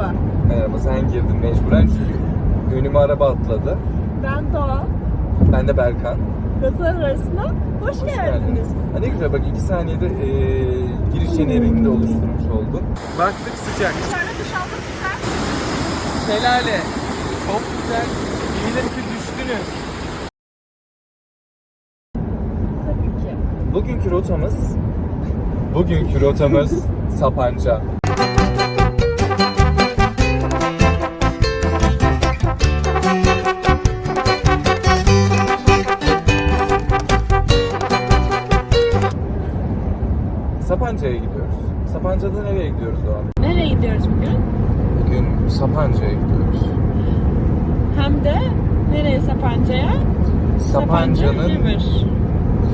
Merhaba. Merhaba sen girdin mecburen çünkü önüme araba atladı. Ben Doğa. Ben de Berkan. Gazeteler arasına hoş, Hoş geldiniz. geldiniz. Ha ne güzel bak iki saniyede e, giriş jenerini de oluşturmuş oldun. Baktık sıcak. Dışarıda duş ister Şelale. Çok güzel. İyiler ki düştünüz. Tabii ki. Bugünkü rotamız Bugünkü rotamız Sapanca. Sapanca'da nereye gidiyoruz Doğan? Nereye gidiyoruz bugün? Bugün Sapanca'ya gidiyoruz. Hem de nereye Sapanca'ya? Sapanca'nın River.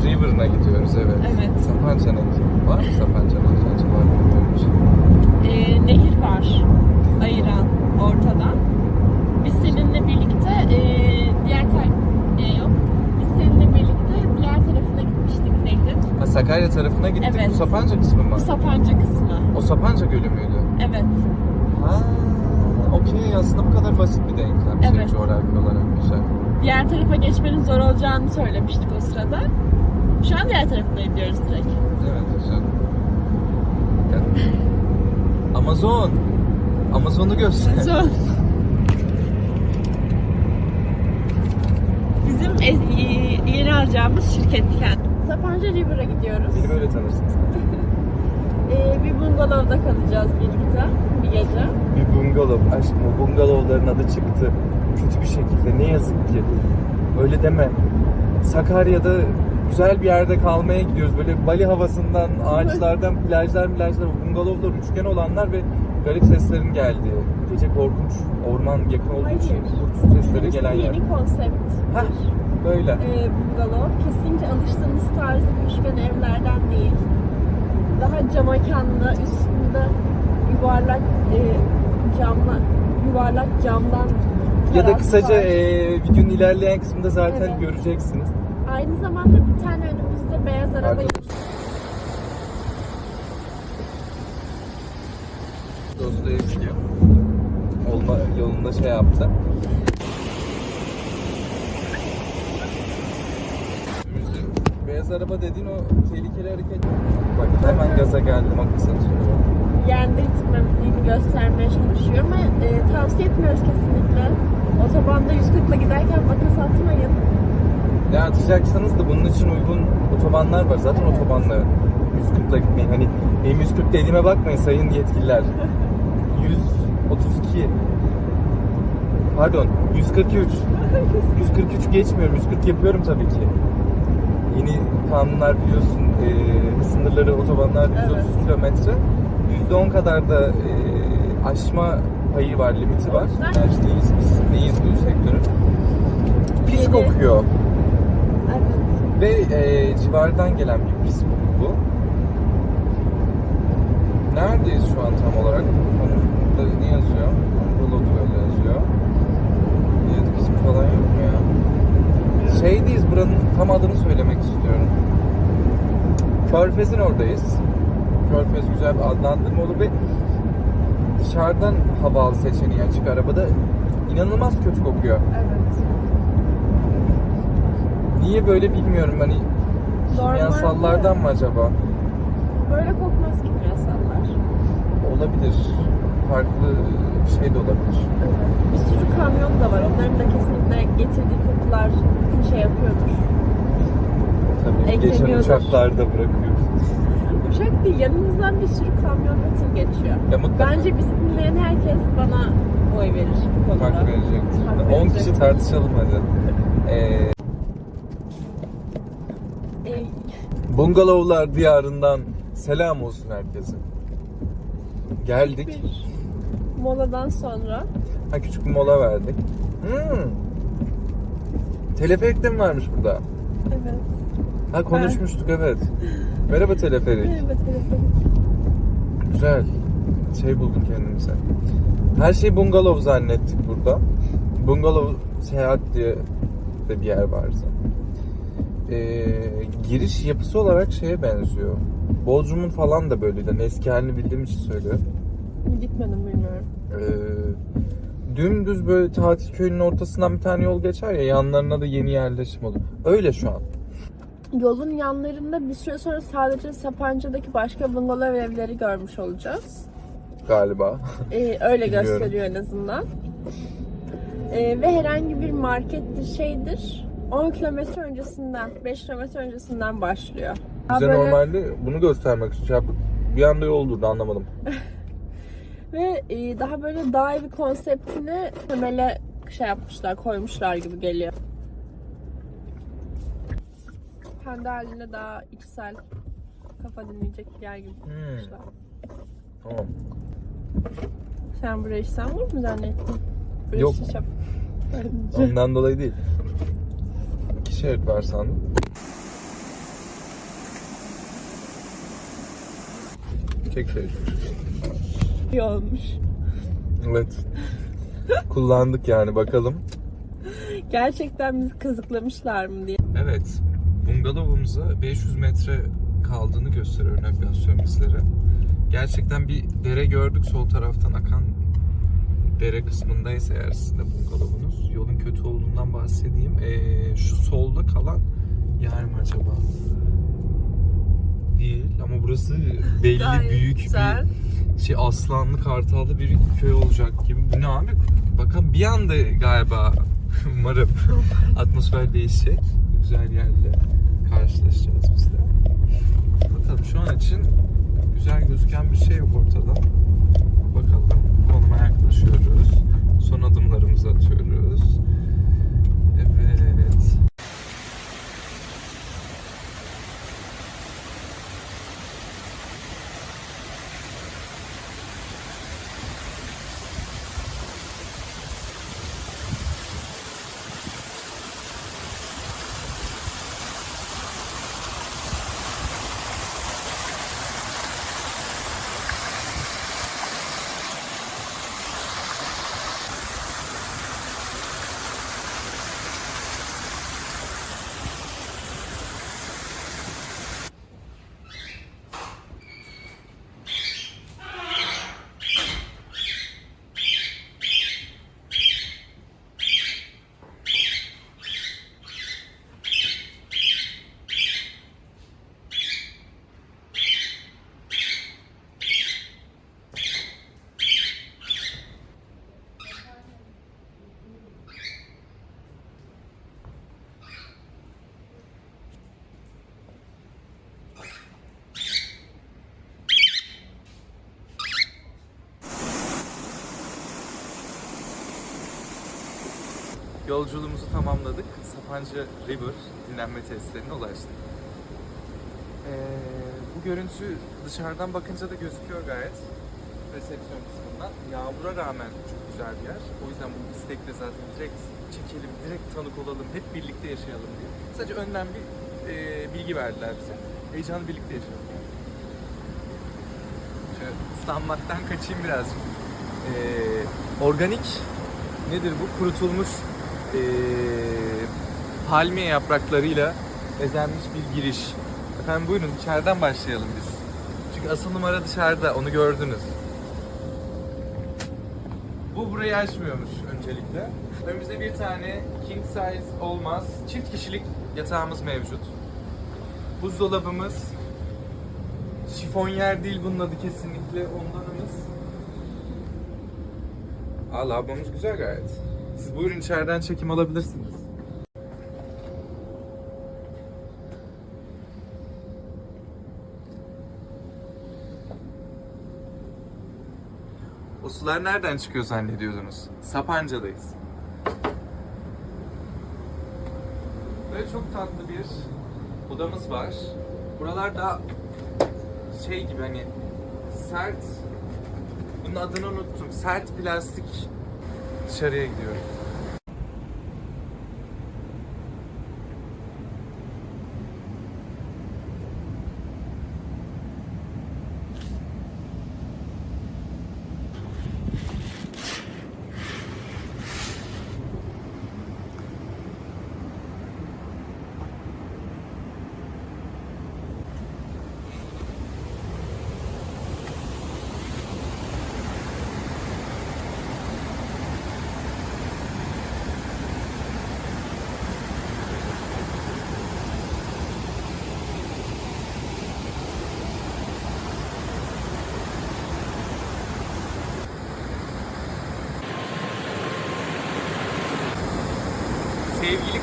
River'ına gidiyoruz evet. Evet. Sapanca'nın var mı Sapanca'nın acaba bilmiyorum. Ee, nehir var. Ayıran ortadan. Biz seninle birlikte ee, diğer tar ee, yok. Biz seninle birlikte diğer tarafına gitmiştik nehrin. Ha, Sakarya tarafına gittik. Evet. Bu Sapanca kısmı mı? Bu Sapanca kısmı. O Sapanca Gölü müydü? Evet. Ha, okey aslında bu kadar basit bir denklem şey Evet. coğrafi olarak güzel. Diğer tarafa geçmenin zor olacağını söylemiştik o sırada. Şu an diğer tarafına gidiyoruz direkt. Evet güzel. Amazon. Amazon'u göster. Zor. Bizim yeni alacağımız şirket yani. Sapanca River'a gidiyoruz. Beni böyle tanırsın sen. Ee, bir bungalovda kalacağız birlikte bir gece. Bir bungalov. Aşkım o bungalovların adı çıktı. Kötü bir şekilde ne yazık ki. Öyle deme. Sakarya'da güzel bir yerde kalmaya gidiyoruz. Böyle Bali havasından, ağaçlardan, plajlar, plajlar, bungalovlar üçgen olanlar ve garip seslerin geldiği. Gece korkunç, orman yakın olduğu için sesleri gelen yer. yeni konsept. Hah, böyle. Ee, bungalov kesinlikle alıştığımız tarzı üçgen evlerden değil. Daha cam mekanlı, üstünde yuvarlak e, camla, yuvarlak camdan Ya da kısaca var. e, videonun ilerleyen kısmında zaten Evet. göreceksiniz. Aynı zamanda bir tane önümüzde beyaz araba Pardon. Dostoyevski olma yolunda şey yaptı. Önümüzde Beyaz araba dediğin o tehlikeli hareket. Bak hemen gaza geldim yerde gitmediğini göstermeye çalışıyor ama e, tavsiye etmiyoruz kesinlikle. Otobanda 140 ile giderken makas atmayın. Ne atacaksanız da bunun için uygun otobanlar var. Zaten Evet. otobanla 140'la gitmeyin. Hani benim 140 dediğime bakmayın sayın yetkililer. 132 Pardon 143 143 geçmiyorum 140 yapıyorum tabii ki. Yeni kanunlar biliyorsun e, sınırları otobanlar 130 Evet. kilometre. %10 kadar da e, aşma payı var, limiti var. Neyiz biz, neyiz bu sektörün? Pis Yeni- kokuyor. Evet. Ve e, civardan gelen bir pis koku bu. Neredeyiz şu an tam olarak? Konumda ne yazıyor? Anadolu Otoyolu yazıyor. Bir etkisi falan yok mu ya? Şeydeyiz, buranın tam adını. Körfez'in oradayız. Körfez güzel bir adlandırma olur ve dışarıdan hava al seçeneği açık arabada inanılmaz kötü kokuyor. Evet. Niye böyle bilmiyorum hani Normalde- kimyasallardan mı acaba? Böyle kokmaz kimyasallar. Olabilir. Farklı bir şey de olabilir. Evet. Bir sürü kamyon da var. Onların da kesinlikle getirdiği kokular şey yapıyordur. Geçen uçaklarda bırakıyoruz. Uçak değil, yanımızdan bir sürü kamyon tır geçiyor. Ya mutlaka Bence bizi dinleyen herkes bana oy verir bu konuda. hak verecektir. Hak 10 kişi verecektir. tartışalım hadi. Ee, Ee, bungalovlar diyarından selam olsun herkese. Geldik. bir moladan sonra Ha küçük bir mola verdik. Hmm. Teleferik de mi varmış burada? evet. Ha konuşmuştuk evet. Merhaba teleferik. Evet, evet, Güzel. Şey buldum kendimize. Her şey bungalov zannettik burada. Bungalov seyahat diye de bir yer var zaten. Ee, giriş yapısı olarak şeye benziyor. Bodrum'un falan da böyleydi. Hani eski halini bildiğim için söylüyorum. Gitmedim bilmiyorum. Ee, dümdüz böyle tatil köyünün ortasından bir tane yol geçer ya yanlarına da yeni yerleşim olur. Öyle şu an. Yolun yanlarında bir süre sonra sadece Sapanca'daki başka bungalov evleri görmüş olacağız. Galiba. Ee, öyle Bilmiyorum. gösteriyor en azından. Ee, ve herhangi bir markettir şeydir 10 kilometre öncesinden, 5 kilometre öncesinden başlıyor. Daha Bize böyle- normalde bunu göstermek için şey bir anda yol durdu anlamadım. Ve e, daha böyle dağ evi konseptini temele şey yapmışlar, koymuşlar gibi geliyor. Kendi haline daha içsel kafa dinleyecek bir yer gibi yapmışlar. Tamam. Sen buraya İstanbul mu zannettin? Burası Yok. Şap- Bence. Ondan dolayı değil. İki şerit var sandım. Tek şerit. İyi olmuş. Evet. Kullandık yani bakalım. Gerçekten bizi kazıklamışlar mı diye. Evet. Bungalovumuza 500 metre kaldığını gösteriyor navigasyon bizlere. Gerçekten bir dere gördük sol taraftan akan dere kısmındaysa eğer sizin de bungalovunuz. Yolun kötü olduğundan bahsedeyim. Ee, şu solda kalan yer mi acaba? Değil ama burası belli Gayet büyük güzel. bir şey aslanlı kartallı bir köy olacak gibi. Bu ne abi? Bakın bir anda galiba umarım atmosfer değişecek. Güzel yerle karşılaşacağız biz de. Bakalım şu an için güzel gözüken bir şey yok ortada. Bakalım konuma yaklaşıyoruz. Son adımlarımızı atıyoruz. Evet. Yolculuğumuzu tamamladık. Sapanca River dinlenme tesislerine ulaştık. Ee, bu görüntü dışarıdan bakınca da gözüküyor gayet. Resepsiyon kısmından. Yağmura rağmen çok güzel bir yer. O yüzden bu istekle zaten direkt çekelim, direkt tanık olalım, hep birlikte yaşayalım diye. Sadece önden bir e, bilgi verdiler bize. Heyecanı birlikte yaşayalım. Şöyle ıslanmaktan kaçayım birazcık. Ee, organik nedir bu? Kurutulmuş ee, palmiye yapraklarıyla bezenmiş bir giriş. Efendim buyurun içeriden başlayalım biz. Çünkü asıl numara dışarıda, onu gördünüz. Bu burayı açmıyormuş öncelikle. Önümüzde bir tane king size olmaz, çift kişilik yatağımız mevcut. Buzdolabımız, şifonyer değil bunun adı kesinlikle ondanımız. Aa lavabomuz güzel gayet. Siz buyurun içeriden çekim alabilirsiniz. O sular nereden çıkıyor zannediyordunuz? Sapanca'dayız. Böyle çok tatlı bir odamız var. Buralar da şey gibi hani sert bunun adını unuttum. Sert plastik dışarıya gidiyoruz.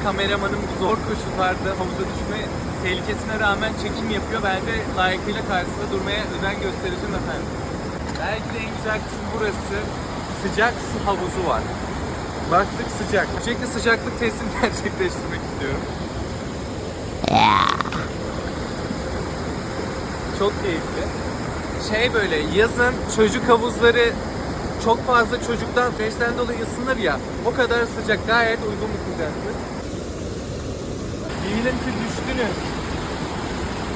Kameramanım bu zor koşullarda havuza düşme tehlikesine rağmen çekim yapıyor. Ben de layıkıyla karşısında durmaya özen göstereceğim efendim. Belki de en güzel kısım burası. Sıcak su havuzu var. Baktık sıcak. Öncelikle sıcaklık testini gerçekleştirmek istiyorum. Çok keyifli. Şey böyle yazın çocuk havuzları çok fazla çocuktan stresten dolayı ısınır ya. O kadar sıcak gayet uygun bir sıcaklık. Diyelim ki düştünüz.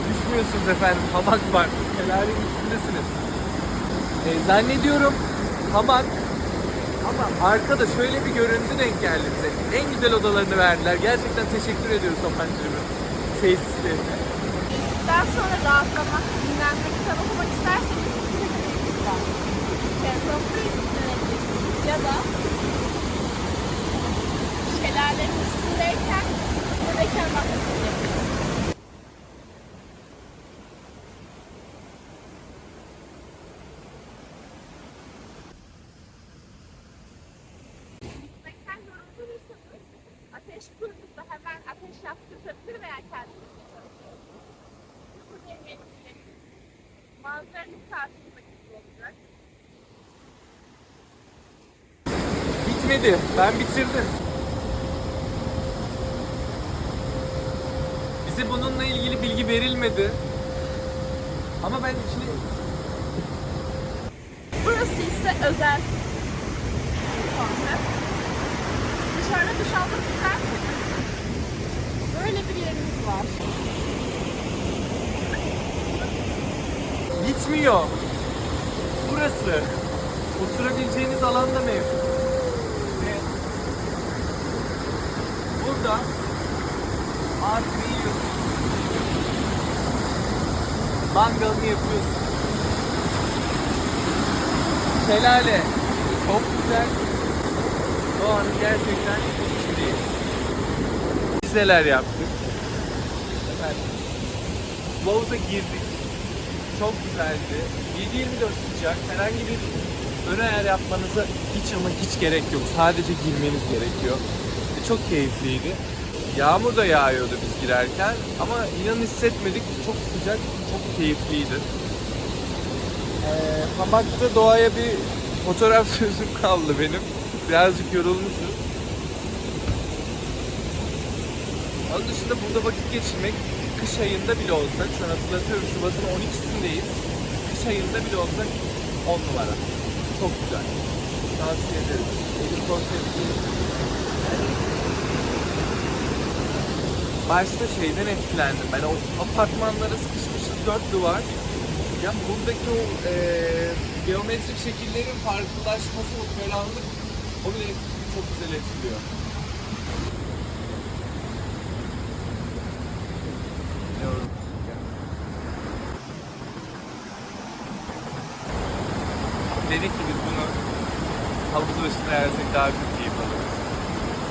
Düşmüyorsunuz efendim. Hamak var. Şelalenin üstündesiniz. E, zannediyorum hamak ama arkada şöyle bir görüntü denk geldi bize. En güzel odalarını verdiler. Gerçekten teşekkür ediyoruz Sapancı'nın tesislerine. Daha sonra rahatlamak, dinlenmek, kitap okumak isterseniz. Ya da şelalenin üstündeyken yapabilirsiniz. Gitmekten yorulduysanız ateş kurduğunda hemen ateş yaptırtabilir veya kendiniz yapabilirsiniz. Bu yemeğiniz manzaranın karşısında olacak. Bitmedi. Ben bitirdim. Bize bununla ilgili bilgi verilmedi. Ama ben içine Burası ise özel konsept. Dışarıda duş almak isterseniz böyle bir yerimiz var. bitmiyor. Burası. Oturabileceğiniz alan da mevcut. Ve burada ağaçını yiyorsun. Mangalını yapıyorsun. Şelale. Çok güzel. Doğanın gerçekten içindeyiz. Biz neler yaptık? Efendim. Havuza girdik. Çok güzeldi. 7-24 sıcak. Herhangi bir ön ayar yapmanıza hiç ama hiç gerek yok. Sadece girmeniz gerekiyor. Çok keyifliydi. Yağmur da yağıyordu biz girerken ama inan hissetmedik. Çok sıcak, çok keyifliydi. Ee, hamakta doğaya bir fotoğraf sözüm kaldı benim. Birazcık yorulmuşum. Onun dışında burada vakit geçirmek kış ayında bile olsa, şu an hatırlatıyorum Şubat'ın 12'sindeyiz. Kış ayında bile olsa 10 numara. Çok güzel. Tavsiye ederim. Elim konsepti. Başta şeyden etkilendim. Ben o apartmanlara sıkışmışız dört duvar. Ya buradaki o e, geometrik şekillerin farklılaşması, o karanlık o bile çok güzel etkiliyor. Dedik ki biz bunu havuz başında yersek daha çok keyif alırız.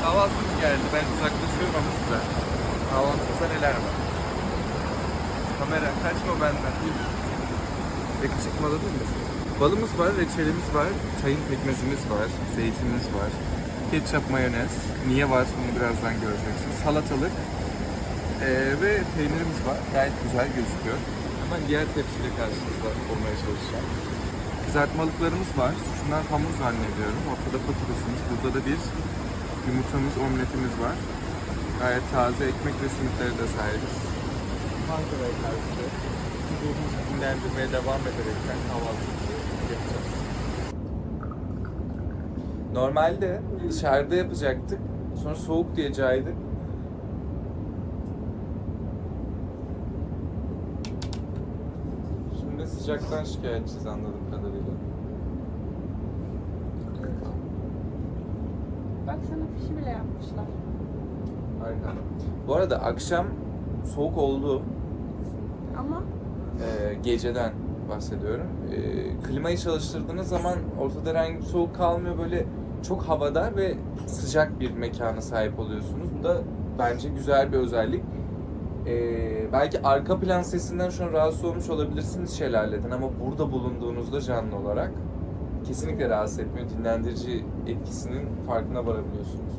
Kahvaltımız geldi. Ben uzaklaşıyorum ama size. Kahvaltımızda neler var? Kamera kaçma benden. Peki çıkmadı değil mi? Balımız var, reçelimiz var, çayın pekmezimiz var, zeytinimiz var, ketçap, mayonez. Niye var bunu birazdan göreceksiniz. Salatalık, ee, ve peynirimiz var. Gayet güzel gözüküyor. Hemen diğer tepsiyle karşınızda olmaya çalışacağım. Kızartmalıklarımız var. Şunlar hamur zannediyorum. Ortada patatesimiz. Burada da bir yumurtamız, omletimiz var. Gayet taze ekmek ve simitlere de sahibiz. Ankara'ya karşı ruhumuzu dinlendirmeye devam ederekten kahvaltımızı yapacağız. Normalde dışarıda yapacaktık. Sonra soğuk diye caydık. Şimdi sıcaktan şikayetçiyiz anladığım kadarıyla. Bak sana fişi bile yapmışlar. Harika. Bu arada akşam soğuk oldu. Ama Ee, geceden bahsediyorum. Ee, klimayı çalıştırdığınız zaman ortada herhangi bir soğuk kalmıyor. Böyle çok havadar ve sıcak bir mekana sahip oluyorsunuz. Bu da bence güzel bir özellik. Ee, belki arka plan sesinden şu an rahatsız olmuş olabilirsiniz şelaleden ama burada bulunduğunuzda canlı olarak kesinlikle rahatsız etmiyor. Dinlendirici etkisinin farkına varabiliyorsunuz.